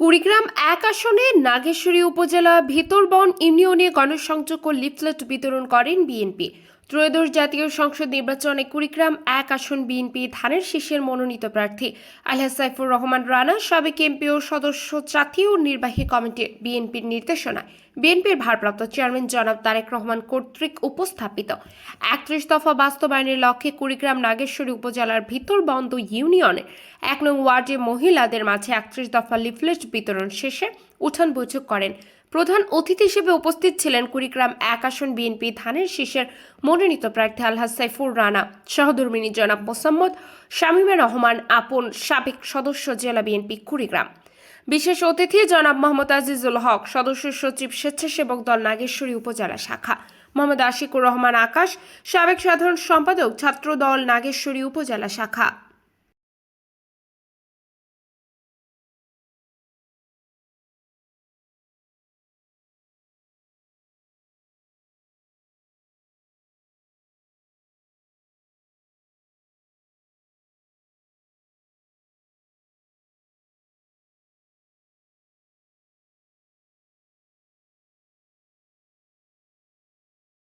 কুড়িগ্রাম এক আসনে নাগেশ্বরী উপজেলা ভিতরবন ইউনিয়নে গণসংযোগ ও লিফলেট বিতরণ করেন বিএনপি। ত্রয়োদশ জাতীয় সংসদ নির্বাচনে কুড়িগ্রাম এক আসন বিএনপি ধানের শীষের মনোনীত প্রার্থী আলহাজ সাইফুর রহমান রানা, সাবেক এমপি ও সদস্য জাতীয় নির্বাহী কমিটি বিএনপির নির্দেশনায় বিএনপির ভারপ্রাপ্ত চেয়ারম্যান জনাব তারেক রহমান কর্তৃক উপস্থাপিত। একত্রিশ দফা বাস্তবায়নের লক্ষ্যে কুড়িগ্রাম নাগেশ্বরী উপজেলার ভিতরবন্দ ইউনিয়নে এক নং ওয়ার্ডে মহিলাদের মাঝে একত্রিশ দফা লিফলেট বিতরণ শেষে উঠান বৈঠক করেন। প্রধান অতিথি হিসেবে উপস্থিত ছিলেন কুড়িগ্রাম এক আসন বিএনপি ধানের শীষের মনোনীত প্রার্থী আলহাজ সাইফুর রানা, সহধর্মিনী জনাব মোসাম্মদ শামীমা রহমান, আপন সাবেক সদস্য জেলা বিএনপি কুড়িগ্রাম। বিশেষ অতিথি জনাব মোহাম্মদ আজিজুল হক, সদস্য সচিব স্বেচ্ছাসেবক দল নাগেশ্বরী উপজেলা শাখা। মোহাম্মদ আশিকুর রহমান আকাশ, সাবেক সাধারণ সম্পাদক ছাত্র দল নাগেশ্বরী উপজেলা শাখা।